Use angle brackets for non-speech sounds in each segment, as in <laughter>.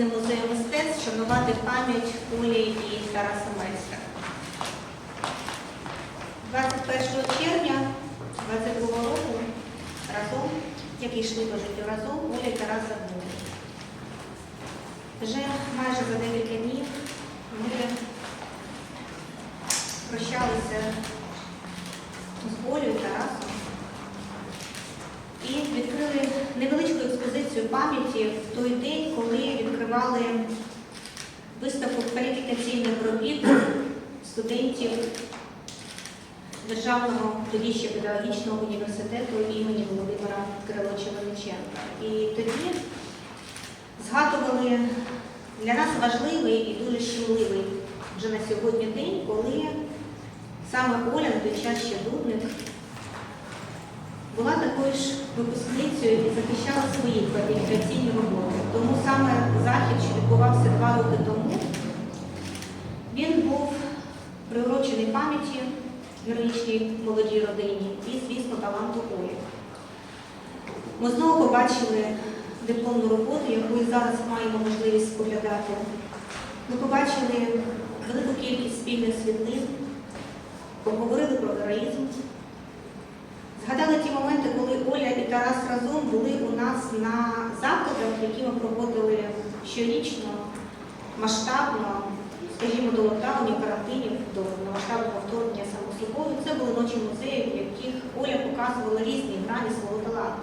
завітав в музею мистецтв шанувати пам'ять Олі і Тараса Майстра. 21 червня 22 року разом, як йшли по життю разом, Оля і Тарас забули. Вже майже за декілька днів ми прощалися з Олею Тарасом і відкрили невеличку експозицію пам'яті в той день, коли відкривали виставку кваліфікаційних робіт студентів Державного тоді ще педагогічного університету імені Володимира Кириловича Величенка. І тоді згадували для нас важливий і дуже щемливий вже на сьогодні день, коли саме Оля на той час ще Дудник була такою ж випускницею і захищала свої кваліфікаційні роботи. Тому саме захід, що відбувався два роки тому, він був приурочений пам'яті героїчній молодій родині і, звісно, таланту Олі. Ми знову побачили дипломну роботу, яку зараз маємо можливість споглядати. Ми побачили велику кількість спільних світлин, поговорили про героїзм. Згадали ті моменти, коли Оля і Тарас разом були у нас на заходах, які ми проводили щорічно, масштабно, скажімо, до локдаунів, карантинів, до масштабного вторгнення само собою. Це були ночі музею, в яких Оля показувала різні грані свого таланту.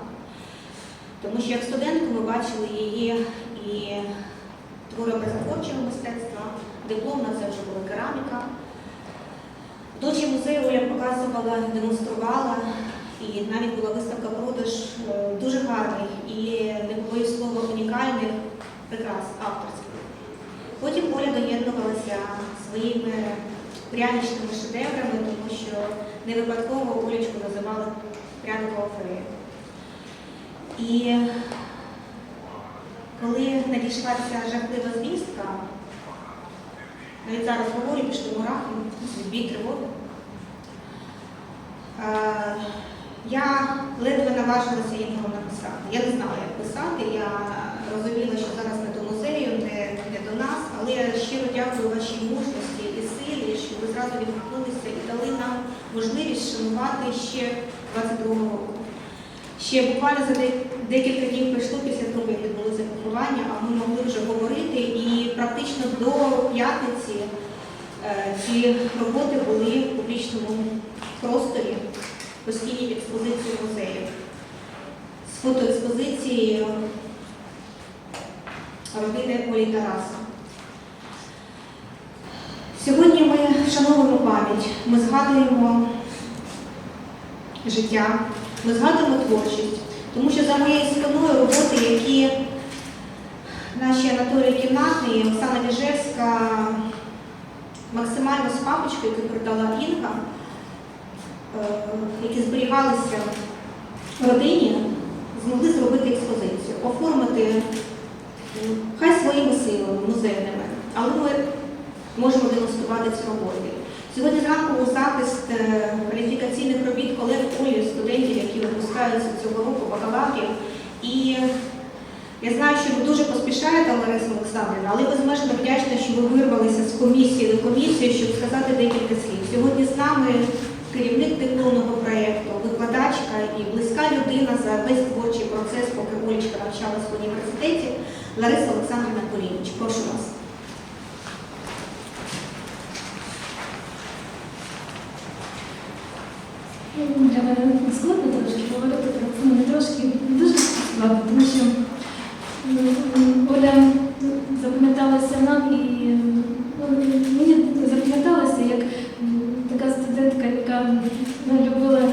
Тому що як студентку ми бачили її і твори образотворчого мистецтва, дипломна це вже була кераміка. Ночі музею Оля показувала, демонструвала, і навіть була виставка продаж е, дуже гарних і не побоюсь слова унікальних прикрас авторських. Потім Оля доєднувалася своїми пряничними шедеврами, тому що не випадково Олечку називали пряникова фея. І коли надійшла ця жахлива звістка, навіть зараз говорю, пішли мурахи, бій тривоги. Я ледве наважилася їм написати. Я не знала, як писати. Я розуміла, що зараз не до музею, не, не до нас, але я щиро дякую вашій мужності і силі, що ви зразу відгукнулися і дали нам можливість шанувати ще 22-го року. Ще буквально за декілька днів пройшло після того, як відбулося поховання, а ми могли вже говорити, і практично до п'ятниці е, ці роботи були в публічному просторі, постійній експозиції музею. З фотоекспозиції родини Олі Тараса. Сьогодні ми вшановуємо пам'ять, ми згадуємо життя, ми згадуємо творчість, тому що за моєю спиною роботи, які наші Анатолій Кімнатний, Оксана Віжевська максимально з папочкою, яку передала Інка, е, які зберігалися в родині, змогли зробити експозицію, оформити хай своїми силами, музейними, але ми можемо демонструвати ці роботи. Сьогодні зранку був захист е, кваліфікаційних робіт колег Олі, студентів, які випускаються цього року бакалаврів. І я знаю, що ви дуже поспішаєте, Лариса Олександрівна, але безмежно вдячна, що ви вирвалися з комісії до комісії, щоб сказати декілька слів. Сьогодні з нами керівник дипломного проєкту, викладачка і близька людина за весь творчий процес, поки Олічка навчалась в університеті, Лариса Олександрівна Полініч. Прошу вас. Для мене складно трошки говорити про це, мені трошки дуже складно, тому що студентка, яка ну, любила, м,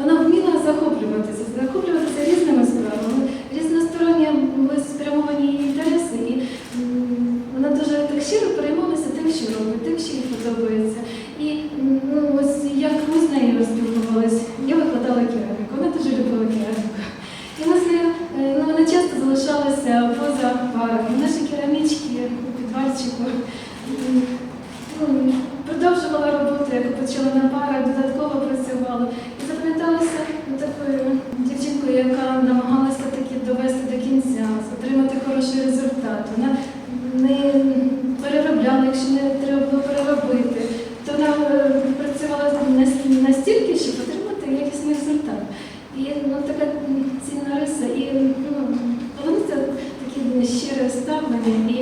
вона вміла захоплюватися, захоплюватися різними справами, різносторонні були спрямовані її інтереси, і м, вона дуже так щиро переймалася тим, що робить, тим, що їй подобається. І м, ну, ось як ми з нею спілкувалися, я викладала кераміку, вона дуже любила кераміку. І ми з нею е, ну, вона часто залишалася поза парами. Наші керамічки у підвальчику м, ну, продовжувала роботу, яку почала на парах, додатково працювала. І запам'яталася такою дівчинкою, яка намагалася таки довести до кінця, отримати хороший результат. Вона не переробляла, якщо не треба було переробити. То вона е, працювала нас- настільки, щоб отримати якісний результат. І ну, така цінна риса. І ну, вони це такі щире ставлення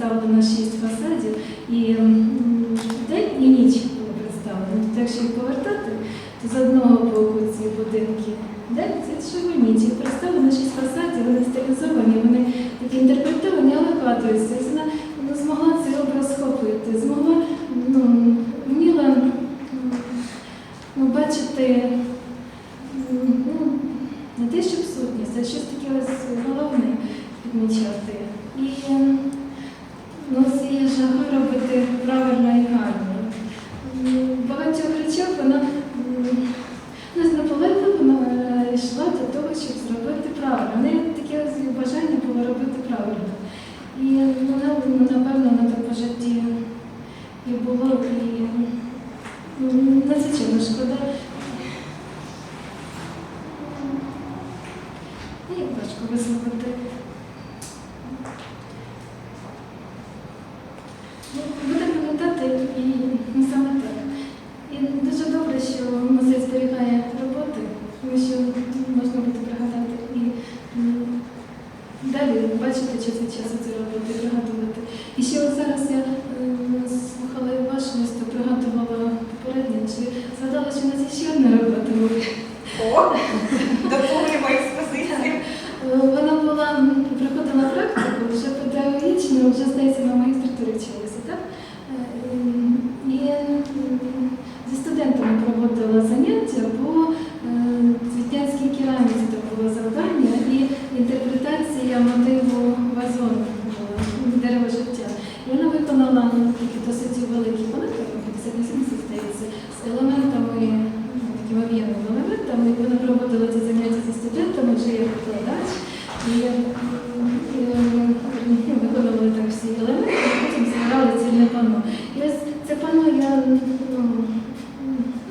вона представлена шість фасадів і день і ніч була представлена. Так що їх повертати, то з одного боку ці будинки день, це ніч. І представлено шість фасадів, вони стилізовані, вони такі інтерпретовані, але вгадуються. Ось Вона ну, змогла цей образ схопити, змогла ну, вміла м, ну, бачити м, ну, не те, щоб сутність, а щось таке ось головне підмічати. І м, ну, з цією жагою робити правильно і гарно. М, В багатьох речах вона м, ну, наполегливо вона е, йшла до того, щоб зробити правильно. В неї таке ось бажання було робити правильно. І ну, ну, напевно, на по житті і було, і надзвичайно шкода. Ну, Як важко висловити. Ну, Буде пам'ятати і не саме так. І дуже добре, що музей зберігає роботи, тому що можна буде пригадати і м, далі бачити час від часу ці роботи, пригадувати. І ще от зараз я м, слухала і ваш лист, пригадувала попереднє, чи згадала, що у нас є ще одна робота. О, доповнюємо експозицію. Е, Вона була м, проходила практику вже педагогічну, вже здається на магістратурі вчилася, так? Е, м, І м, зі студентами проводила заняття по е, цвітянській кераміці, там було завдання і інтерпретація мотиву вазону була, дерева життя. І вона виконала ну, такі досить великі монети, 58 здається, з елементами, ну, такими об'ємними елементами. І Вона проводила ці заняття зі студентами, вже як викладач. І, м, і, м, ну, виконували так всі елементи, і потім збирали цільне панно. І ось це панно я ну, ну,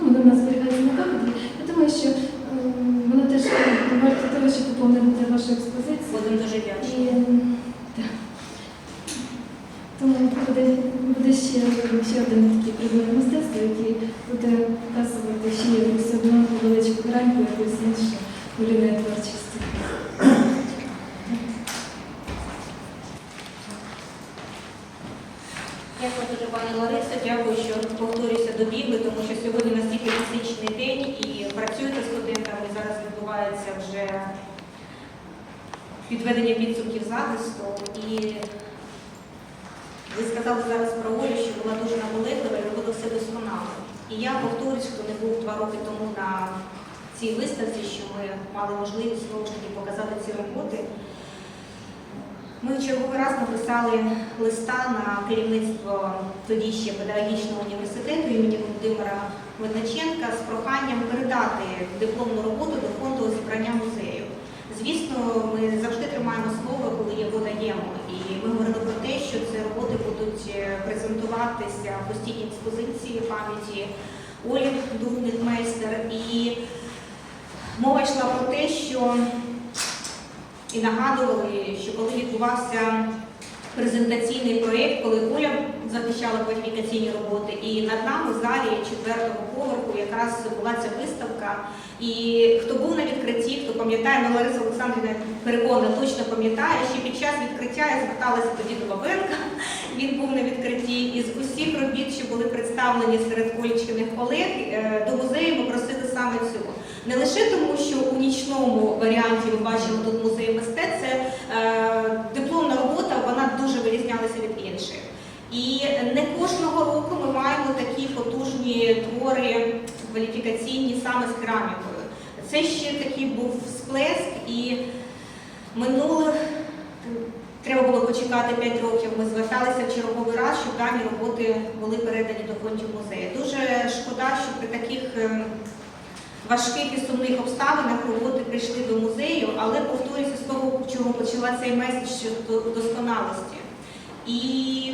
воно в нас зберігається на кафедрі. Я думаю, що ем, воно теж варто того, щоб доповнити вашу експозицію. Будемо дуже вдячні. І, м, так. Тому буде, буде ще, ще один такий предмет мистецтва, який буде вказувати ще якусь одну якусь іншу творчості. Дякую дуже, пані Ларисо. Дякую, що повторюся добігли, тому що сьогодні настільки насичений день і працюєте студентами. Зараз відбувається вже підведення підсумків захисту. І ви сказали зараз про Олю, що була дуже наполеглива і робила все досконало. І я повторюсь, хто не був два роки тому на цій виставці, що ми мали можливість знову ж таки показати ці роботи. Ми в черговий раз написали листа на керівництво тоді ще педагогічного університету імені Володимира Винниченка з проханням передати дипломну роботу до фонду зібрання музею. Звісно, ми завжди тримаємо слово, коли його даємо. І ми говорили про те, що ці роботи будуть е, презентуватися в постійній експозиції пам'яті Олі Духмітмейстер. І мова йшла про те, що і нагадували, що коли відбувався презентаційний проєкт, коли Оля захищала кваліфікаційні роботи, і над нами в залі четвертого поверху якраз була ця виставка. І хто був на відкритті, хто пам'ятає, ну, Лариса Олександрівна переконана, точно пам'ятає, що під час відкриття я зверталася тоді до Бабенка, <laughs> він був на відкритті. І з усіх робіт, що були представлені серед колічкиних колег, е, до музею ми просили саме цього. Не лише тому, що у нічному варіанті ми бачимо тут музей мистецтв, це е, дипломна робота, вона дуже вирізнялася від інших. І не кожного року ми маємо такі потужні твори кваліфікаційні саме з керамікою. Це ще такий був сплеск, і минулих треба було почекати 5 років. Ми зверталися в черговий раз, щоб дані роботи були передані до фондів музею. Дуже шкода, що при таких ем, важких і сумних обставинах роботи прийшли до музею, але повторюся з того, чого почала цей меседж щодо досконалості. І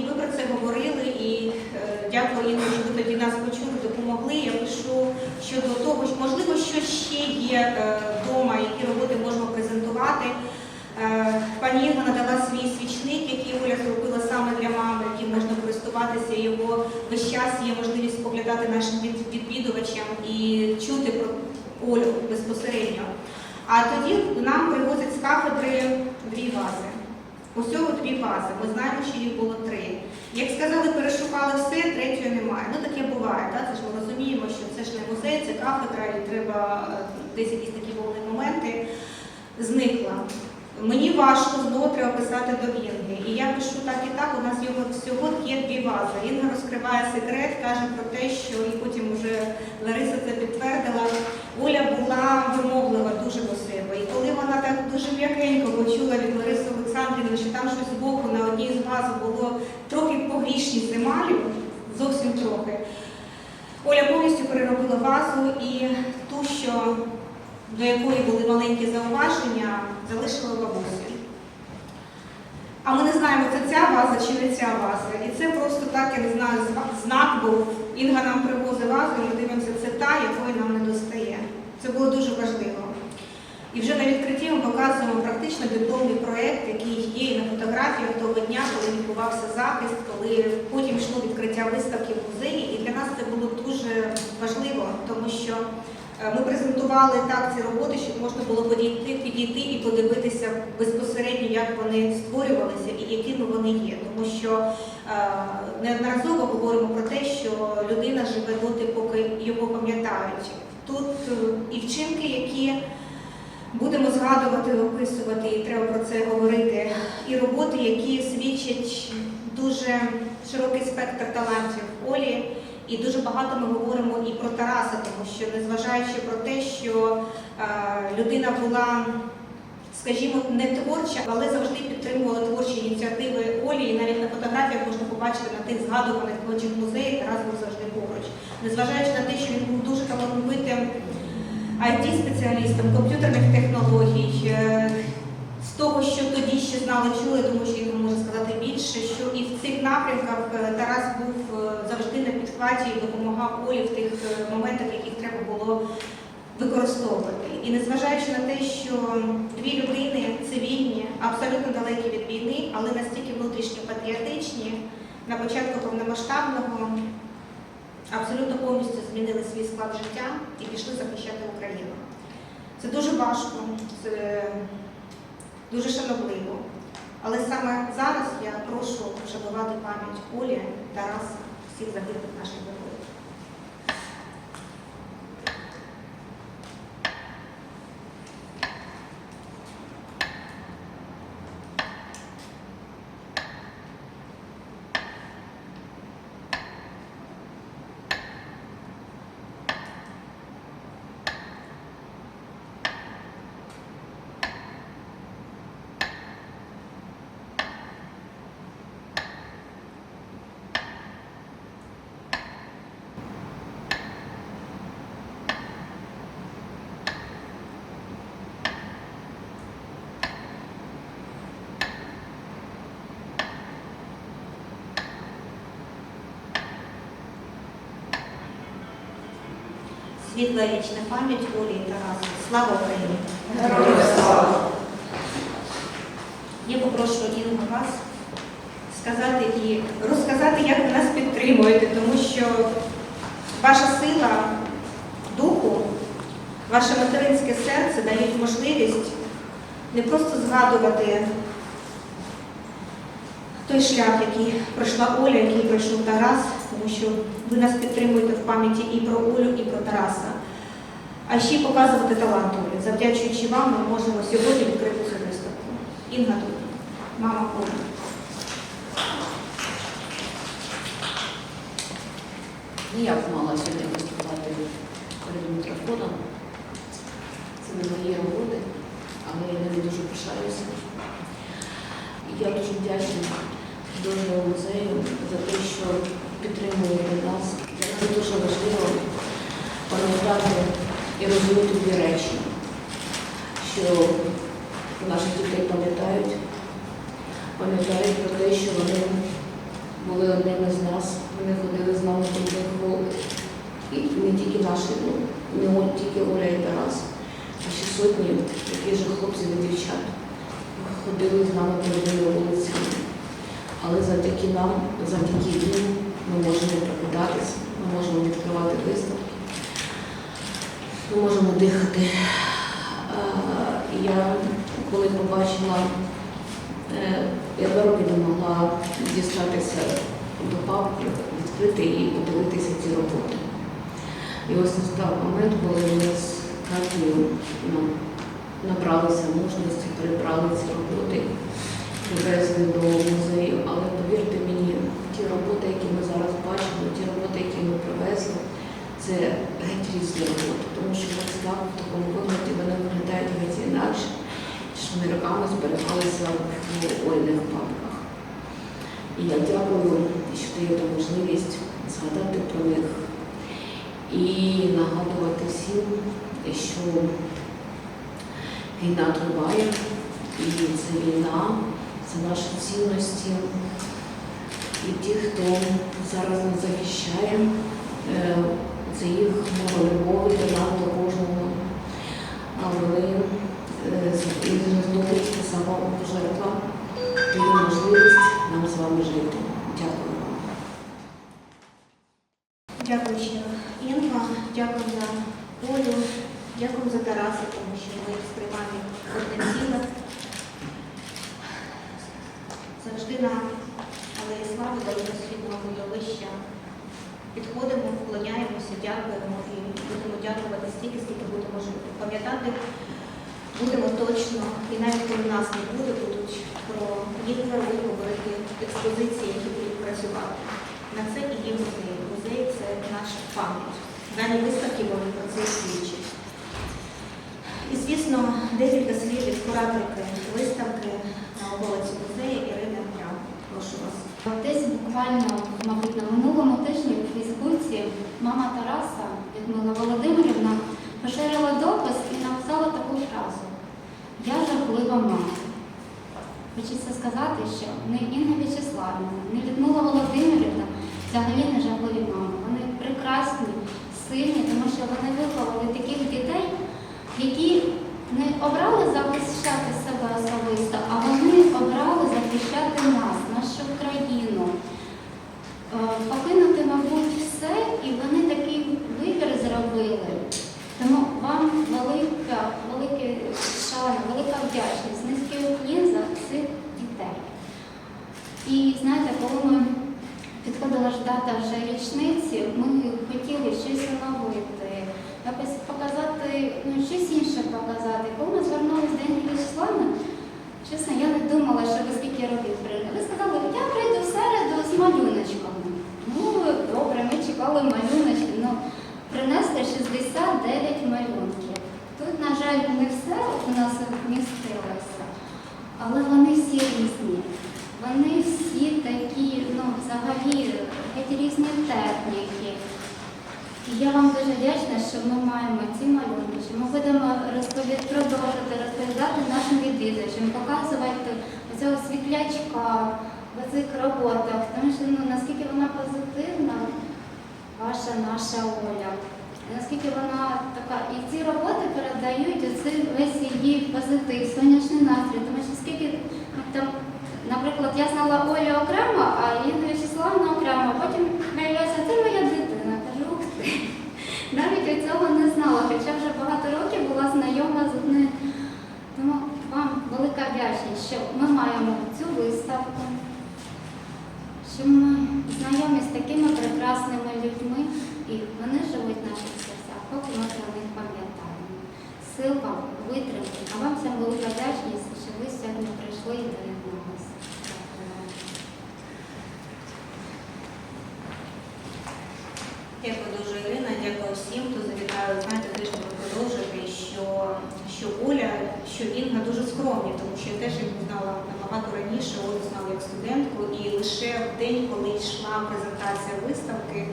ви про це говорили, і е, дякую Інно, що ви тоді нас почули, допомогли. Я пишу щодо того, що можливо, що ще є вдома, які роботи можемо презентувати. Е, Пані Інга надала свій свічник, який Оля зробила саме для мами, яким можна користуватися його весь час. Є можливість поглядати нашим від- відвідувачам і чути про Олю безпосередньо. А тоді нам привозять з кафедри дві вази. Усього дві вази. Ми знаємо, що їх було три. Як сказали, перешукали все, третьої немає. Ну таке буває. Так? Це ж ми розуміємо, що це ж не музей, це кафедра, і треба е, десь якісь такі вовні моменти. Зникла. Мені важко знову треба писати до Інги. І я пишу так і так, у нас його всього є дві бази. Інга розкриває секрет, каже про те, що і потім вже Лариса це підтвердила. Оля була вимоглива дуже до себе. І коли вона так дуже м'якенько почула від Лариси Олександрівни, що там щось збоку на одній з баз було трохи погрішність з зовсім трохи. Оля повністю переробила вазу і ту, що до якої були маленькі зауваження, залишила бабусі. А ми не знаємо, це ця ваза чи не ця ваза. І це просто так, я не знаю, знак був. Інга нам привозить вазу, і ми дивимося, це та, якої нам не достає. Це було дуже важливо. І вже на відкритті ми показуємо практично дипломний проєкт, який є і на фотографіях того дня, коли відбувався захист, коли потім йшло відкриття виставки в музеї. І для нас це було дуже важливо, тому що ми презентували так ці роботи, щоб можна було підійти, підійти і подивитися безпосередньо, як вони створювалися і якими вони є. Тому що е, неодноразово говоримо про те, що людина живе доти, поки його пам'ятають. Тут е, і вчинки, які будемо згадувати, описувати, і треба про це говорити. І роботи, які свідчать дуже широкий спектр талантів Олі. І дуже багато ми говоримо і про Тараса, тому що незважаючи про те, що е, людина була, скажімо, не творча, але завжди підтримувала творчі ініціативи Олі. І навіть на фотографіях можна побачити на тих згадуваних ночах музеї, Тарас був завжди поруч. Незважаючи на те, що він був дуже талановитим IT-спеціалістом, комп'ютерних технологій, е, з того, що тоді ще знали, чули, тому що він може сказати більше, що і в цих напрямках е, Тарас був е, завжди на підхваті і допомагав Олі в тих е, моментах, яких треба було використовувати. І незважаючи на те, що дві людини цивільні, абсолютно далекі від війни, але настільки внутрішньо патріотичні, на початку повномасштабного абсолютно повністю змінили свій склад життя і пішли захищати Україну. Це дуже важко, це дуже шанобливо. Але саме зараз я прошу вшанувати пам'ять Олі, Тараса, всіх загиблих наших героїв. Світла вічна пам'ять Олі і Тарасу. Слава Україні! Я попрошу Інну вас сказати і розказати, як ви нас підтримуєте, тому що ваша сила духу, ваше материнське серце дають можливість не просто згадувати той шлях, який пройшла Оля, який пройшов Тарас, тому що ви нас підтримуєте в пам'яті і про Олю, і про Тараса. А ще показувати талант Олі. Завдячуючи вам, ми можемо сьогодні відкрити цю виставку. Інга тут, мама Оля. ніяк змогла сьогодні виступати перед мікрофоном. Це не мої роботи, але я ними дуже пишаюся. Я дуже вдячна художньому музею за те, що підтримуєте нас. Нас дуже важливо пам'ятати і розуміти дві речі, що наші дітей пам'ятають, пам'ятають про те, що вони були одними з нас, вони ходили з нами по школу. І не тільки наші, ну, не от тільки Оля і Тарас, а ще сотні таких же хлопців і дівчат ходили з нами по вулицями. Але завдяки нам, завдяки їм ми можемо прокидатися, ми можемо відкривати виставки, ми можемо дихати. Я коли побачила, е, я два роки не могла дістатися до папки, відкрити її, подивитися ці роботи. І ось настав момент, коли ми з Катєю ну, набралися мужності, перебрали ці роботи, привезли до музею. Але повірте мені, ті роботи, які ми зараз бачимо, ті роботи, які ми привезли, це геть різні роботи, тому що Владислав в такому вигляді вони виглядають геть інакше, що вони роками зберігалися в ольних папках. І я дякую, що даєте можливість згадати про них і нагадувати всім, що війна триває, і це війна, це наші цінності. І ті, хто зараз нас захищає, е, це їх мова любові до нас, до кожного. А вони е, з- із жертовності самопожертва дає можливість нам з вами жити. Дякую. Дякую щиро. Інга, дякую за Олю, дякую за Тараса, тому що ми сприймаємо одне ціле. Завжди на Слави видовища підходимо, вклоняємося, дякуємо і будемо дякувати стільки, скільки будемо жити. Пам'ятати будемо точно, і навіть коли нас не буде, будуть про їх творби говорити експозиції, які будуть працювати. На це і є музей. Музей це наша пам'ять. Дані виставки вони про це свідчать. І, звісно, декілька слів від кураторки виставки на вулиці музею Ірини Прям. Прошу вас. Десь буквально, мабуть, на минулому тижні у Фейсбуці мама Тараса Людмила Володимирівна поширила допис і написала таку фразу Я жахлива мама. Хочеться сказати, що не Інга В'ячеславівна, не Людмила Володимирівна взагалі не жахливі мами. Вони прекрасні, сильні, тому що вони виховали таких дітей, які не обрали захищати себе особисто, а вони обрали захищати нас, нашу країну. Е, Покинути, мабуть, все, і вони такий вибір зробили. Тому вам велика, велике шана, велика вдячність, низький уклін за цих дітей. І знаєте, коли ми підходила ж дата вже річниці, ми хотіли щось оновити, якось показати, ну щось інше показати. Коли ми звернулися до Інги Вячеславни, чесно, я не думала, що ви скільки років прийняли. Ви сказали, я прийду в середу з малюночками. Ну, добре, ми чекали малюночки, ну принесли 69 малюнків. Тут, на жаль, не все у нас вмістилося, але вони всі різні. Вони всі такі, ну, взагалі, геть різні техніки. І я вам дуже вдячна, що ми маємо ці малюнки, що ми будемо розповід... продовжувати розповідати нашим відвідувачам, показувати цього світлячка в цих роботах, тому що ну, наскільки вона позитивна, ваша наша Оля. Наскільки вона така, і ці роботи передають оцей весь її позитив, сонячний настрій, тому що скільки там, наприклад, я знала Олю окремо, а Інна Вячеславна окремо, потім виявляється, це моя дитина. Кажу, ух ти. Навіть я цього не знала, хоча вже багато років була знайома з нею. Тому вам велика вдячність, що ми маємо цю виставку, що ми знайомі з такими прекрасними людьми, і вони живуть в Поки прогнози на них пам'ятаємо. Сил вам, витримки, а вам всім велика вдячність, що ви сьогодні прийшли і доєдналися. Дякую дуже, Ірина, дякую всім, хто завітає Знаєте, теж буду продовжити, що що Оля, що Інга дуже скромні, тому що я теж їх знала набагато раніше, Олю знала як студентку, і лише в день, коли йшла презентація виставки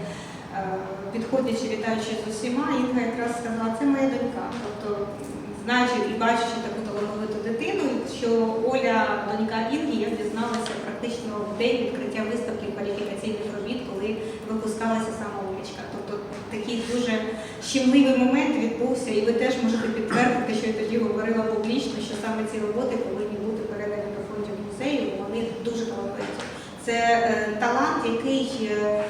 підходячи, вітаючи з усіма, Інга якраз сказала, це моя донька. Тобто, знаючи і бачачи таку талановиту дитину, що Оля, донька Інги, я дізналася практично в день відкриття виставки кваліфікаційних робіт, коли випускалася саме Олечка. Тобто такий дуже щемливий момент відбувся, і ви теж можете підтвердити, що я тоді говорила публічно, що саме ці роботи повинні бути передані до фондів музею. Вони дуже талановиті. Це е, талант, який. е,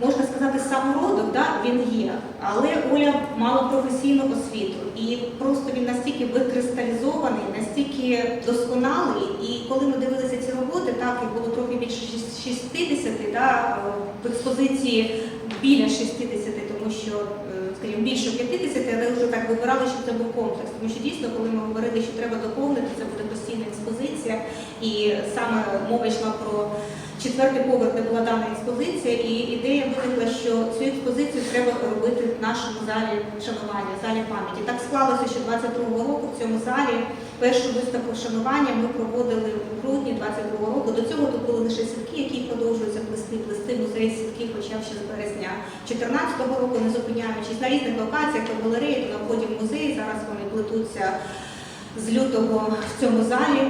Можна сказати, самородок, да, він є, але Оля мала професійну освіту, і просто він настільки викристалізований, настільки досконалий. І коли ми дивилися ці роботи, так їх було трохи більше шість- 60, да, в експозиції біля 60, тому що, е, скажімо, більше 50, але вже так вибирали, щоб це був комплекс. Тому що дійсно, коли ми говорили, що треба доповнити, це буде постійна експозиція, і саме мова йшла про четвертий поверх, де була дана експозиція, і ідея виникла, що цю експозицію треба робити в нашому залі шанування, залі пам'яті. Так склалося, що 22-го року в цьому залі першу виставку шанування ми проводили в грудні 22-го року. До цього тут були лише сітки, які продовжуються плести, плести музей сітки почав ще з березня 14-го року, не зупиняючись на різних локаціях, то галереї, то на вході в музей. Зараз вони плетуться з лютого в цьому залі.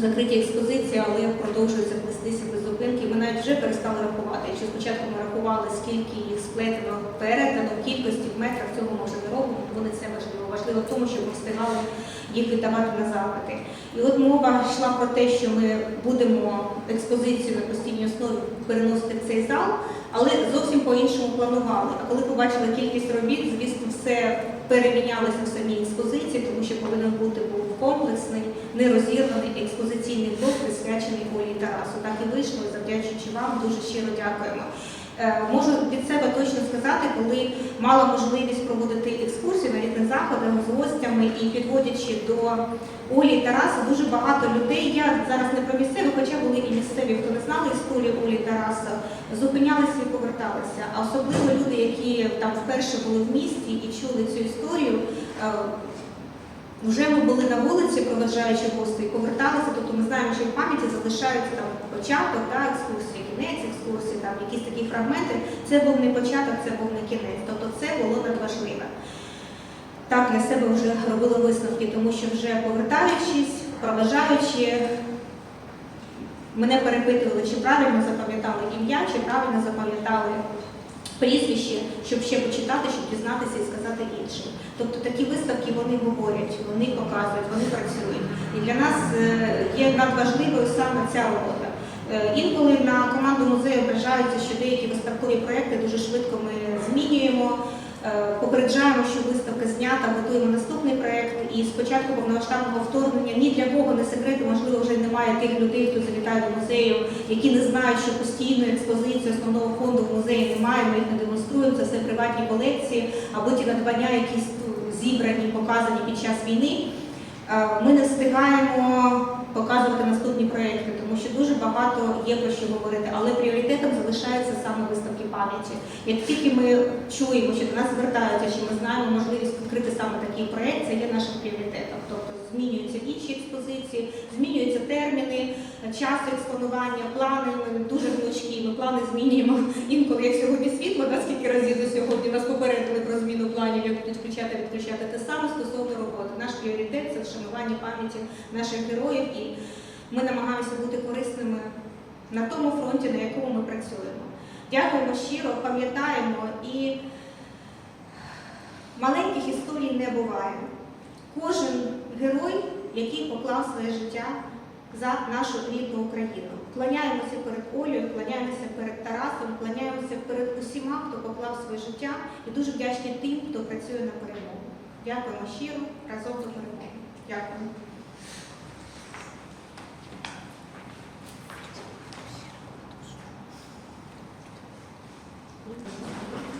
Закриті експозиції, але продовжуються плестися без зупинки. Ми навіть вже перестали рахувати. Якщо спочатку ми рахували, скільки їх сплетено передано, кількості в метрах цього може не робимо, бо не це важливо. Важливо тому, щоб ми встигали їх віддавати на запити. І от мова йшла про те, що ми будемо експозицію на постійній основі переносити в цей зал, але зовсім по-іншому планували. А коли побачили кількість робіт, звісно, все перемінялося в самій експозиції, тому що повинен бути був комплексний, нерозірваний експозиційний блок, присвячений Олі Тарасу. Так і вийшло, завдячуючи вам, дуже щиро дякуємо. Е, Можу від себе точно сказати, коли мала можливість проводити екскурсії на різних заходах з гостями і підводячи до Олі Тараса, дуже багато людей. Я зараз не про місцевих, хоча були і місцеві, хто не знали історію Олі Тараса, зупинялися і поверталися. А особливо люди, які там вперше були в місті і чули цю історію. е, вже ми були на вулиці, проведжаючи гостей, поверталися, тобто ми знаємо, що в пам'яті залишаються там початок да, екскурсії, кінець екскурсії, там якісь такі фрагменти. Це був не початок, це був не кінець. Тобто це було надважливе. Так для себе вже робили висновки, тому що вже повертаючись, проважаючи, мене перепитували, чи правильно запам'ятали ім'я, чи правильно запам'ятали прізвище, щоб ще почитати, щоб дізнатися і сказати іншим. Тобто такі виставки вони говорять, вони показують, вони працюють. І для нас е, є надважливою саме ця робота. Е, Інколи на команду музею ображаються, що деякі виставкові проекти дуже швидко ми змінюємо. Е, Попереджаємо, що виставка знята, готуємо наступний проект. І з початку повномасштабного вторгнення ні для кого не секрет, можливо, вже немає тих людей, хто завітає до музею, які не знають, що постійної експозиції основного фонду в музеї немає. Ми їх не демонструємо. Це все приватні колекції або ті надбання, які зібрані, показані під час війни. Е, Ми не встигаємо показувати наступні проекти, тому що дуже багато є про що говорити, але пріоритетом залишаються саме виставки пам'яті. Як тільки ми чуємо, що до нас звертаються, чи ми знаємо можливість відкрити саме такий проект, це є нашим пріоритетом. Тобто змінюються інші експозиції, змінюються терміни, час експонування, плани ми дуже гнучкі. Ми плани змінюємо інколи, як сьогодні світло, да, скільки разів до сьогодні нас попередили про зміну планів, як будуть включати, відключати те саме стосовно роботи. Наш пріоритет це вшанування пам'яті наших героїв, і ми намагаємося бути корисними на тому фронті, на якому ми працюємо. Дякуємо щиро, пам'ятаємо і маленьких історій не буває. Кожен герой, який поклав своє життя за нашу рідну Україну. Кланяємося перед Олею, кланяємося перед Тарасом, кланяємося перед усіма, хто поклав своє життя, і дуже вдячні тим, хто працює на перемогу. Дякуємо щиро, разом до перемоги. Дякую. Дякую.